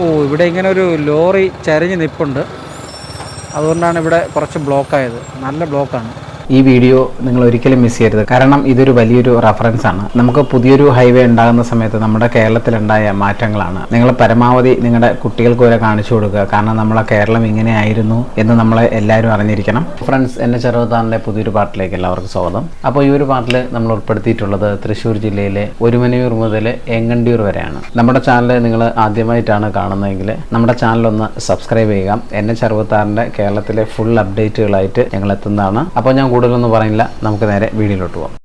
ഓ ഇവിടെ ഇങ്ങനെ ഒരു ലോറി ചരിഞ്ഞ് നിൽപ്പുണ്ട് അതുകൊണ്ടാണ് ഇവിടെ കുറച്ച് ബ്ലോക്കായത് നല്ല ബ്ലോക്കാണ് ഈ വീഡിയോ നിങ്ങൾ ഒരിക്കലും മിസ് ചെയ്യരുത്. കാരണം ഇതൊരു വലിയൊരു റെഫറൻസ് ആണ്. നമുക്ക് പുതിയൊരു ഹൈവേ ഉണ്ടാകുന്ന സമയത്ത് നമ്മുടെ കേരളത്തിലുണ്ടായ മാറ്റങ്ങളാണ്. നിങ്ങൾ പരമാവധി നിങ്ങളുടെ കുട്ടികൾക്ക് വരെ കാണിച്ചു കൊടുക്കുക. കാരണം നമ്മളെ കേരളം ഇങ്ങനെയായിരുന്നു എന്ന് നമ്മളെ എല്ലാവരും അറിഞ്ഞിരിക്കണം. ഫ്രണ്ട്സ് എന്നെ ചെറുതാറിന്റെ പുതിയൊരു പാട്ടിലേക്ക് എല്ലാവർക്കും സ്വാഗതം. അപ്പോൾ ഈ ഒരു പാട്ടിൽ നമ്മൾ ഉൾപ്പെടുത്തിയിട്ടുള്ളത് തൃശ്ശൂർ ജില്ലയിലെ ഒരുമനയൂർ മുതൽ എങ്ങണ്ടിയൂർ വരെയാണ്. നമ്മുടെ ചാനൽ നിങ്ങൾ ആദ്യമായിട്ടാണ് കാണുന്നതെങ്കിൽ നമ്മുടെ ചാനൽ ഒന്ന് സബ്സ്ക്രൈബ് ചെയ്യുക. എന്നെ ചെറുപത്താറിന്റെ കേരളത്തിലെ ഫുൾ അപ്ഡേറ്റുകളായിട്ട് ഞങ്ങൾ എത്തുന്നതാണ്. അപ്പോൾ ഞാൻ കൂടുതലൊന്നും പറയുന്നില്ല. നമുക്ക് നേരെ വീഡിയോയിലോട്ട് പോകാം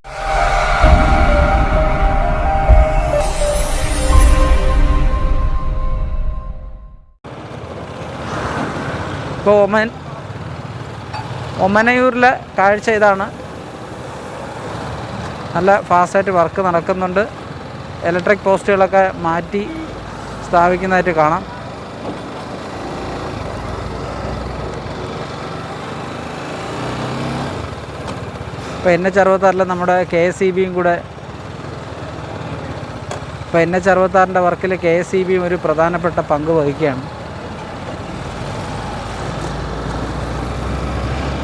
ഇപ്പോൾ ഒമൻ ഒമനയൂരിലെ കാഴ്ച ഇതാണ്. നല്ല ഫാസ്റ്റായിട്ട് വർക്ക് നടക്കുന്നുണ്ട്. ഇലക്ട്രിക് പോസ്റ്റുകളൊക്കെ മാറ്റി സ്ഥാപിക്കുന്നതായിട്ട് കാണാം. ഇപ്പോൾ എൻ എച്ച് അറുപത്താറിൽ നമ്മുടെ കെ എസ് ഇ ബിയും കൂടെ ഇപ്പോൾ എൻ എച്ച് അറുപത്താറിന്റെ വർക്കിൽ കെ എസ് ഇ ബിയും ഒരു പ്രധാനപ്പെട്ട പങ്ക് വഹിക്കുകയാണ്.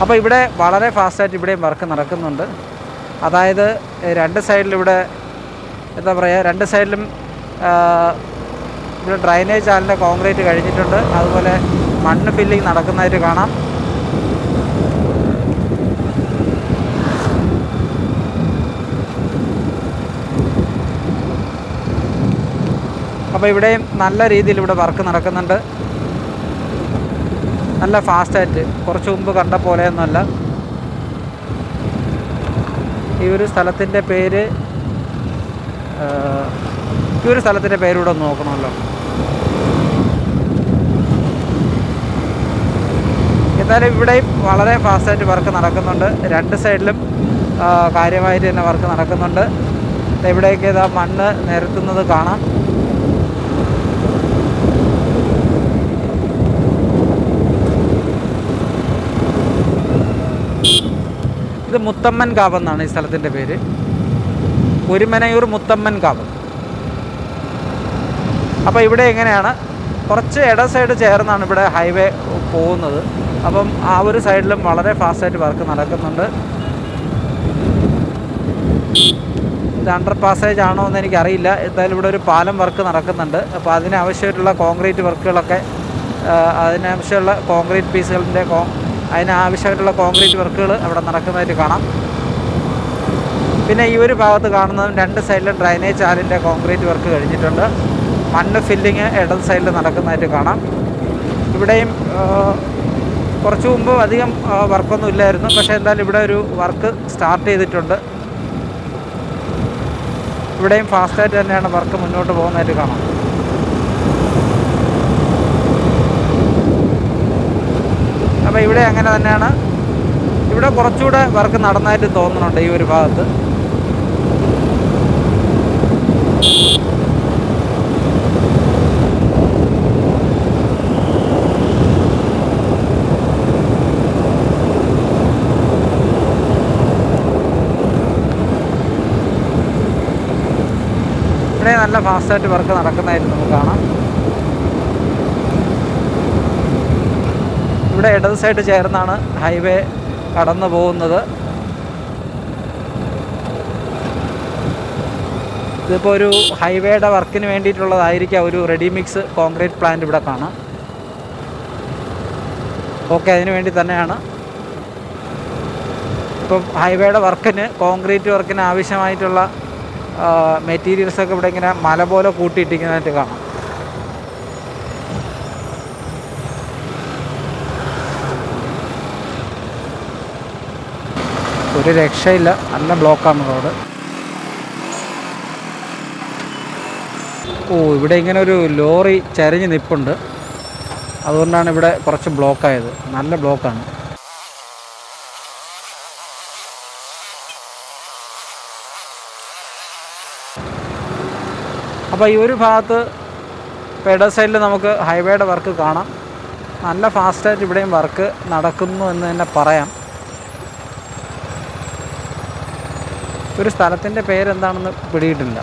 അപ്പോൾ ഇവിടെ വളരെ ഫാസ്റ്റായിട്ട് ഇവിടെയും വർക്ക് നടക്കുന്നുണ്ട്. അതായത് രണ്ട് സൈഡിലും ഇവിടെ എന്താ പറയുക രണ്ട് സൈഡിലും ഇവിടെ ഡ്രൈനേജ് ചാലിന്റെ കോൺക്രീറ്റ് കഴിഞ്ഞിട്ടുണ്ട്. അതുപോലെ മണ്ണ് ഫില്ലിങ് നടക്കുന്നതായിട്ട് കാണാം. അപ്പോൾ ഇവിടെയും നല്ല രീതിയിൽ ഇവിടെ വർക്ക് നടക്കുന്നുണ്ട്. നല്ല ഫാസ്റ്റായിട്ട് കുറച്ച് മുമ്പ് കണ്ട പോലെയൊന്നുമല്ല. ഈ ഒരു സ്ഥലത്തിന്റെ പേര് ഈ ഒരു സ്ഥലത്തിന്റെ പേരൂടെ ഒന്ന് നോക്കണമല്ലോ. എന്തായാലും ഇവിടെയും വളരെ ഫാസ്റ്റായിട്ട് വർക്ക് നടക്കുന്നുണ്ട്. രണ്ട് സൈഡിലും കാര്യമായിട്ട് തന്നെ വർക്ക് നടക്കുന്നുണ്ട്. ഇവിടെയൊക്കെ ഇതാ മണ്ണ് നിരത്തുന്നത് കാണാം. ഇത് മുത്തമ്മൻ കാവ് എന്നാണ് ഈ സ്ഥലത്തിന്റെ പേര്. ഒരുമനയൂർ മുത്തമ്മൻ കാവ്. അപ്പോൾ ഇവിടെ എങ്ങനെയാണ്? കുറച്ച് ഇട സൈഡ് ചേർന്നാണ് ഇവിടെ ഹൈവേ പോകുന്നത്. അപ്പം ആ ഒരു സൈഡിലും വളരെ ഫാസ്റ്റായിട്ട് വർക്ക് നടക്കുന്നുണ്ട്. ഇത് അണ്ടർ പാസേജ് ആണോ എന്ന് എനിക്കറിയില്ല. എന്തായാലും ഇവിടെ ഒരു പാലം വർക്ക് നടക്കുന്നുണ്ട്. അപ്പോൾ അതിനാവശ്യമായിട്ടുള്ള കോൺക്രീറ്റ് വർക്കുകളൊക്കെ അതിനാവശ്യമുള്ള കോൺക്രീറ്റ് പീസുകളിന്റെ കോ അതിനാവശ്യമായിട്ടുള്ള കോൺക്രീറ്റ് വർക്കുകൾ അവിടെ നടക്കുന്നതായിട്ട് കാണാം. പിന്നെ ഈ ഒരു ഭാഗത്ത് കാണുന്നതും രണ്ട് സൈഡിലും ഡ്രൈനേജ് ചാലിന്റെ കോൺക്രീറ്റ് വർക്ക് കഴിഞ്ഞിട്ടുണ്ട്. മണ്ണ് ഫില്ലിങ് ഇടത് സൈഡിൽ നടക്കുന്നതായിട്ട് കാണാം. ഇവിടെയും കുറച്ച് മുമ്പ് അധികം വർക്കൊന്നും ഇല്ലായിരുന്നു. പക്ഷേ എന്തായാലും ഇവിടെ ഒരു വർക്ക് സ്റ്റാർട്ട് ചെയ്തിട്ടുണ്ട്. ഇവിടെയും ഫാസ്റ്റായിട്ട് തന്നെയാണ് വർക്ക് മുന്നോട്ട് പോകുന്നതായിട്ട് കാണാം. അപ്പോൾ ഇവിടെ അങ്ങനെ തന്നെയാണ്. ഇവിടെ കുറച്ചുകൂടെ വർക്ക് നടന്നായിട്ട് തോന്നുന്നുണ്ട് ഈ ഒരു ഭാഗത്ത്. ഇവിടെ നല്ല ഫാസ്റ്റായിട്ട് വർക്ക് നടക്കുന്നതായിട്ട് നമുക്ക് കാണാം. ഇവിടെ ഇടത് സൈഡ് ചേർന്നാണ് ഹൈവേ കടന്നു പോകുന്നത്. ഇതിപ്പോൾ ഒരു ഹൈവേയുടെ വർക്കിന് വേണ്ടിയിട്ടുള്ളതായിരിക്കാം ഒരു റെഡി മിക്സ് കോൺക്രീറ്റ് പ്ലാന്റ് ഇവിടെ കാണാം. ഓക്കെ അതിന് വേണ്ടി തന്നെയാണ്. ഇപ്പം ഹൈവേയുടെ വർക്കിന് കോൺക്രീറ്റ് വർക്കിന് ആവശ്യമായിട്ടുള്ള മെറ്റീരിയൽസൊക്കെ ഇവിടെ ഇങ്ങനെ മല പോലെ കൂട്ടിയിട്ടിരിക്കുന്നതായിട്ട് കാണാം. ഒരു രക്ഷയില്ല. നല്ല ബ്ലോക്കാണ് റോഡ്. ഓ ഇവിടെ ഇങ്ങനെ ഒരു ലോറി ചരിഞ്ഞ് നിപ്പുണ്ട്. അതുകൊണ്ടാണ് ഇവിടെ കുറച്ച് ബ്ലോക്കായത്. നല്ല ബ്ലോക്കാണ്. അപ്പോൾ ഈ ഒരു ഭാഗത്ത് പെഡ സൈഡിൽ നമുക്ക് ഹൈവേയുടെ വർക്ക് കാണാം. നല്ല ഫാസ്റ്റായിട്ട് ഇവിടെയും വർക്ക് നടക്കുന്നു എന്ന് തന്നെ പറയാം. ഒരു സ്ഥലത്തിന്റെ പേരെന്താണെന്ന് പിടിയിട്ടില്ല.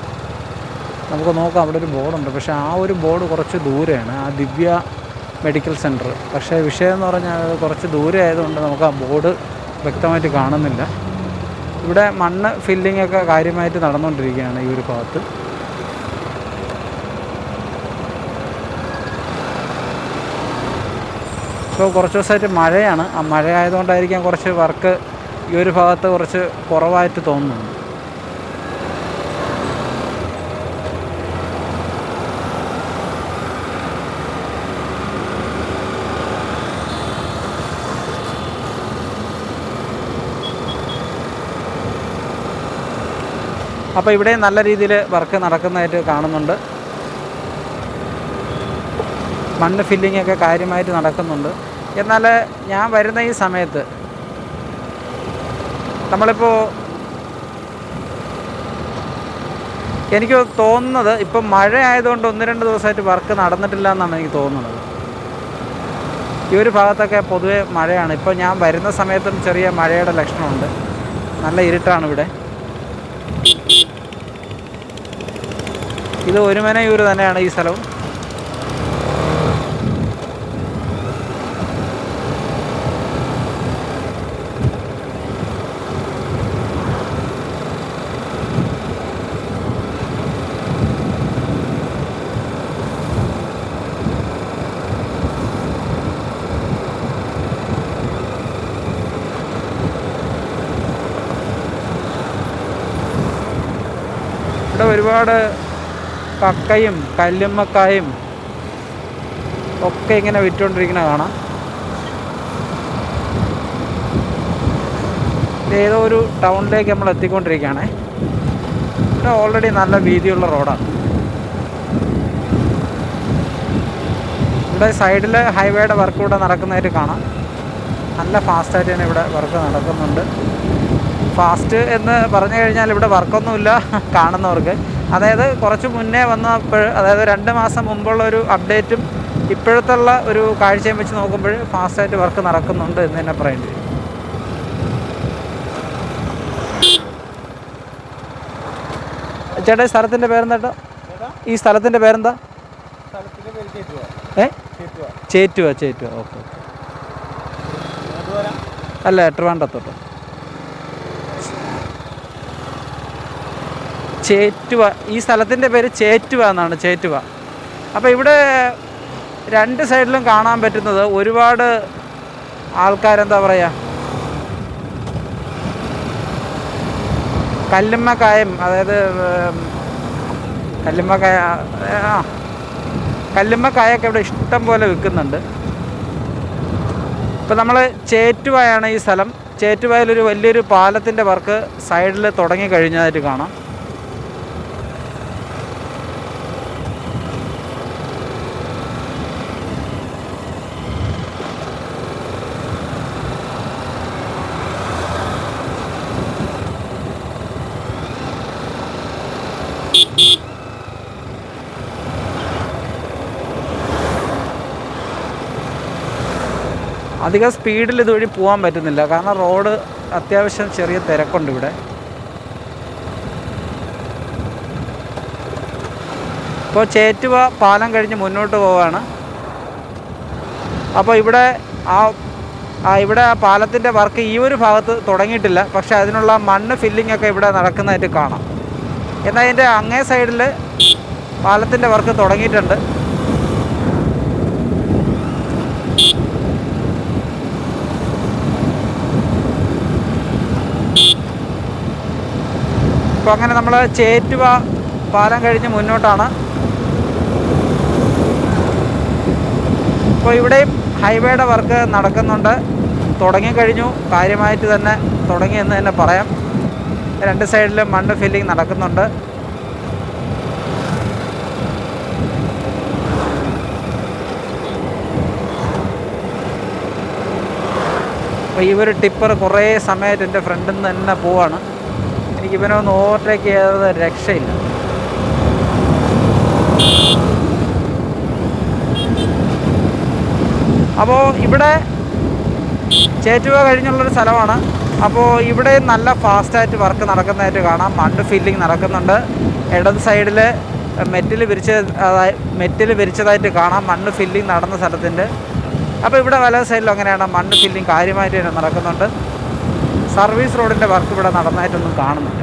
നമുക്ക് നോക്കാം അവിടെ ഒരു ബോർഡുണ്ട്. പക്ഷേ ആ ഒരു ബോർഡ് കുറച്ച് ദൂരെയാണ് ആ ദിവ്യ മെഡിക്കൽ സെന്റർ. പക്ഷേ വിഷയം എന്ന് പറഞ്ഞാൽ അത് കുറച്ച് ദൂരെ ആയതുകൊണ്ട് നമുക്ക് ആ ബോർഡ് വ്യക്തമായിട്ട് കാണുന്നില്ല. ഇവിടെ മണ്ണ് ഫില്ലിംഗ് ഒക്കെ കാര്യമായിട്ട് നടന്നുകൊണ്ടിരിക്കുകയാണ് ഈ ഒരു ഭാഗത്ത്. ഇപ്പോൾ കുറച്ച് ദിവസമായിട്ട് മഴയാണ്. ആ മഴ ആയതുകൊണ്ടായിരിക്കാം കുറച്ച് വർക്ക് ഈ ഒരു ഭാഗത്ത് കുറച്ച് കുറവായിട്ട് തോന്നുന്നുണ്ട്. അപ്പോൾ ഇവിടെ നല്ല രീതിയിൽ വർക്ക് നടക്കുന്നതായിട്ട് കാണുന്നുണ്ട്. മണ്ണ് ഫില്ലിംഗ് ഒക്കെ കാര്യമായിട്ട് നടക്കുന്നുണ്ട്. എന്നാൽ ഞാൻ വരുന്ന ഈ സമയത്ത് നമ്മളിപ്പോൾ എനിക്ക് തോന്നുന്നത് ഇപ്പം മഴ ആയതുകൊണ്ട് ഒന്ന് രണ്ട് ദിവസമായിട്ട് വർക്ക് നടന്നിട്ടില്ല എന്നാണ് എനിക്ക് തോന്നുന്നത്. ഈ ഒരു ഭാഗത്തൊക്കെ പൊതുവെ മഴയാണ്. ഇപ്പോൾ ഞാൻ വരുന്ന സമയത്തും ചെറിയ മഴയുടെ ലക്ഷണമുണ്ട്. നല്ല ഇരുട്ടാണ് ഇവിടെ. ഇത് ഒരുമനയൂർ തന്നെയാണ് ഈ സ്ഥലവും. ഒരുപാട് കക്കയും കല്ലുമ്മക്കായും ഒക്കെ ഇങ്ങനെ വിറ്റുകൊണ്ടിരിക്കുന്ന കാണാം. ഏതോ ഒരു ടൗണിലേക്ക് നമ്മൾ എത്തിക്കൊണ്ടിരിക്കുകയാണ്. ഇവിടെ ഓൾറെഡി നല്ല വീതിയുള്ള റോഡാണ്. ഇവിടെ സൈഡിൽ ഹൈവേയുടെ വർക്ക് ഇവിടെ നടക്കുന്നതായിട്ട് കാണാം. നല്ല ഫാസ്റ്റായിട്ട് തന്നെ ഇവിടെ വർക്ക് നടക്കുന്നുണ്ട്. ഫാസ്റ്റ് എന്ന് പറഞ്ഞു കഴിഞ്ഞാൽ ഇവിടെ വർക്കൊന്നുമില്ല കാണുന്നവർക്ക്. അതായത് കുറച്ച് മുന്നേ വന്നപ്പോൾ അതായത് രണ്ട് മാസം മുമ്പുള്ള ഒരു അപ്ഡേറ്റും ഇപ്പോഴത്തുള്ള ഒരു കാഴ്ചയും വെച്ച് നോക്കുമ്പോൾ ഫാസ്റ്റായിട്ട് വർക്ക് നടക്കുന്നുണ്ട് എന്ന് തന്നെ പറയേണ്ടി വരും ചേട്ടാ ഈ സ്ഥലത്തിന്റെ പേരെന്താ ഈ സ്ഥലത്തിന്റെ പേരെന്താ? ഏ? ചേറ്റുവ ചേറ്റുവ. Okay okay. അല്ല ട്രിവാൻഡത്തോട്ട് ചേറ്റുവ ഈ സ്ഥലത്തിന്റെ പേര് ചേറ്റുവ എന്നാണ് ചേറ്റുവ. അപ്പോൾ ഇവിടെ രണ്ട് സൈഡിലും കാണാൻ പറ്റുന്നത് ഒരുപാട് ആൾക്കാരെന്താ പറയുക കല്ലുമ്മക്കായം അതായത് കല്ലുമ്മക്കായ കല്ലുമ്മക്കായൊക്കെ ഇവിടെ ഇഷ്ടം പോലെ വിൽക്കുന്നുണ്ട്. ഇപ്പം നമ്മൾ ചേറ്റുവായാണ് ഈ സ്ഥലം. ചേറ്റുവായിലൊരു വലിയൊരു പാലത്തിന്റെ വർക്ക് സൈഡിൽ തുടങ്ങി കഴിഞ്ഞതായിട്ട് കാണാം. അധികം സ്പീഡിൽ ഇതുവഴി പോകാൻ പറ്റുന്നില്ല. കാരണം റോഡ് അത്യാവശ്യം ചെറിയ തിരക്കുണ്ട് ഇവിടെ. ഇപ്പോൾ ചേറ്റുവ പാലം കഴിഞ്ഞ് മുന്നോട്ട് പോവാണ് അപ്പോൾ ഇവിടെ ആ ആ ഇവിടെ ആ പാലത്തിന്റെ വർക്ക് ഈ ഒരു ഭാഗത്ത് തുടങ്ങിയിട്ടില്ല. പക്ഷേ അതിനുള്ള മണ്ണ് ഫില്ലിംഗ് ഒക്കെ ഇവിടെ നടക്കുന്നതായിട്ട് കാണാം. എന്നാൽ അതിന്റെ അങ്ങേ സൈഡിൽ പാലത്തിന്റെ വർക്ക് തുടങ്ങിയിട്ടുണ്ട്. അപ്പോൾ അങ്ങനെ നമ്മൾ ചേറ്റുവ പാലം കഴിഞ്ഞ് മുന്നോട്ടാണ്. അപ്പോൾ ഇവിടെയും ഹൈവേയുടെ വർക്ക് നടക്കുന്നുണ്ട്. തുടങ്ങിക്കഴിഞ്ഞു കാര്യമായിട്ട് തന്നെ തുടങ്ങിയെന്ന് തന്നെ പറയാം. രണ്ട് സൈഡിലും മണ്ണ് ഫില്ലിംഗ് നടക്കുന്നുണ്ട്. അപ്പോൾ ഈ ഒരു ടിപ്പർ കുറേ സമയത്ത് എന്റെ ഫ്രണ്ടിൽ നിന്ന് തന്നെ പോവാണ്. എനിക്ക് ഇവനെ ഒന്ന് ഓവർടേക്ക് ചെയ്യാതെ രക്ഷയില്ല. അപ്പോൾ ഇവിടെ ചേറ്റുവ കഴിഞ്ഞുള്ളൊരു സ്ഥലമാണ്. അപ്പോൾ ഇവിടെ നല്ല ഫാസ്റ്റായിട്ട് വർക്ക് നടക്കുന്നതായിട്ട് കാണാം. മണ്ണ് ഫില്ലിംഗ് നടക്കുന്നുണ്ട്. ഇടത് സൈഡിൽ മെറ്റിൽ വിരിച്ച മെറ്റിൽ വിരിച്ചതായിട്ട് കാണാം. മണ്ണ് ഫില്ലിങ് നടന്ന സ്ഥലത്തിന്റെ. അപ്പോൾ ഇവിടെ വല സൈഡിലും അങ്ങനെയാണ് മണ്ണ് ഫില്ലിങ് കാര്യമായിട്ട് തന്നെ നടക്കുന്നുണ്ട്. സർവീസ് റോഡിന്റെ വർക്ക് ഇവിടെ നടന്നതായിട്ടൊന്നും കാണുന്നില്ല.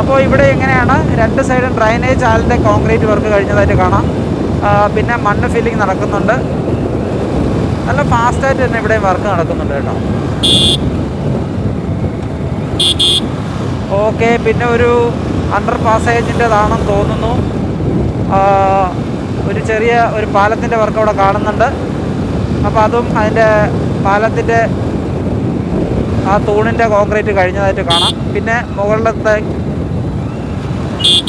അപ്പോൾ ഇവിടെ എങ്ങനെയാണ്? രണ്ട് സൈഡും ഡ്രൈനേജ് ആലിന്റെ കോൺക്രീറ്റ് വർക്ക് കഴിഞ്ഞതായിട്ട് കാണാം. പിന്നെ മണ്ണ് ഫില്ലിങ് നടക്കുന്നുണ്ട്. നല്ല ഫാസ്റ്റായിട്ട് തന്നെ ഇവിടെ വർക്ക് നടക്കുന്നുണ്ട് കേട്ടോ. ഓക്കെ പിന്നെ ഒരു അണ്ടർ പാസേജിന്റെതാണെന്ന് തോന്നുന്നു ഒരു ചെറിയ ഒരു പാലത്തിന്റെ വർക്ക് അവിടെ കാണുന്നുണ്ട്. അപ്പോൾ അതും അതിന്റെ പാലത്തിന്റെ ആ തൂണിന്റെ കോൺക്രീറ്റ് കഴിഞ്ഞതായിട്ട് കാണാം. പിന്നെ മുകളിലത്തെ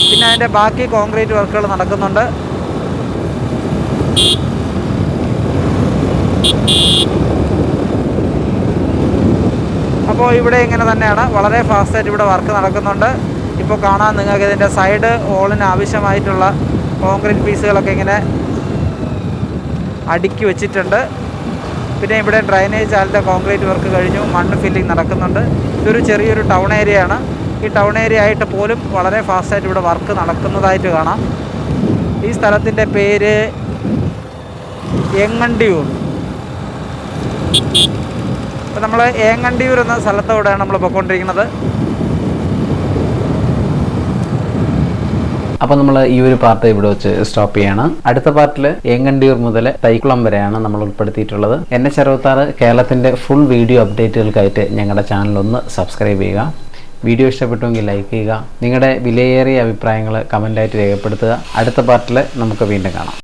പിന്നെ അതിന്റെ ബാക്കി കോൺക്രീറ്റ് വർക്കുകൾ നടക്കുന്നുണ്ട്. അപ്പോൾ ഇവിടെ ഇങ്ങനെ തന്നെയാണ്. വളരെ ഫാസ്റ്റായിട്ട് ഇവിടെ വർക്ക് നടക്കുന്നുണ്ട്. ഇപ്പോൾ കാണാൻ നിങ്ങൾക്ക് ഇതിന്റെ സൈഡ് ഹോളിന് ആവശ്യമായിട്ടുള്ള കോൺക്രീറ്റ് പീസുകളൊക്കെ ഇങ്ങനെ അടുക്കി വെച്ചിട്ടുണ്ട്. പിന്നെ ഇവിടെ ഡ്രൈനേജ് ആലിന്റെ കോൺക്രീറ്റ് വർക്ക് കഴിഞ്ഞു. മണ്ണ് ഫില്ലിംഗ് നടക്കുന്നുണ്ട്. ഇതൊരു ചെറിയൊരു ടൗൺ ഏരിയയാണ്. ഈ ടൗൺ ഏരിയ ആയിട്ട് പോലും വളരെ ഫാസ്റ്റായിട്ട് ഇവിടെ വർക്ക് നടക്കുന്നതായിട്ട് കാണാം. ഈ സ്ഥലത്തിന്റെ പേര് എങ്ങണ്ടിയൂർ അപ്പോൾ നമ്മൾ ഏങ്ങണ്ടിയൂർ എന്ന സ്ഥലത്തോടെയാണ് നമ്മൾ പോയിക്കൊണ്ടിരിക്കുന്നത്. അപ്പോൾ നമ്മൾ ഈ ഒരു പാർട്ട് ഇവിടെ വെച്ച് സ്റ്റോപ്പ് ചെയ്യാണ്. അടുത്ത പാർട്ടിൽ ഏങ്ങണ്ടിയൂർ മുതൽ തൈക്കുളം വരെയാണ് നമ്മൾ ഉൾപ്പെടുത്തിയിട്ടുള്ളത്. എൻ എച്ച് അറുപത്താറ് ഫുൾ വീഡിയോ അപ്ഡേറ്റുകൾക്കായിട്ട് ഞങ്ങളുടെ ചാനൽ ഒന്ന് സബ്സ്ക്രൈബ് ചെയ്യുക. വീഡിയോ ഇഷ്ടപ്പെട്ടുവെങ്കിൽ ലൈക്ക് ചെയ്യുക. നിങ്ങളുടെ വിലയേറിയ അഭിപ്രായങ്ങൾ കമന്റായിട്ട് രേഖപ്പെടുത്തുക. അടുത്ത പാർട്ടിൽ നമുക്ക് വീണ്ടും കാണാം.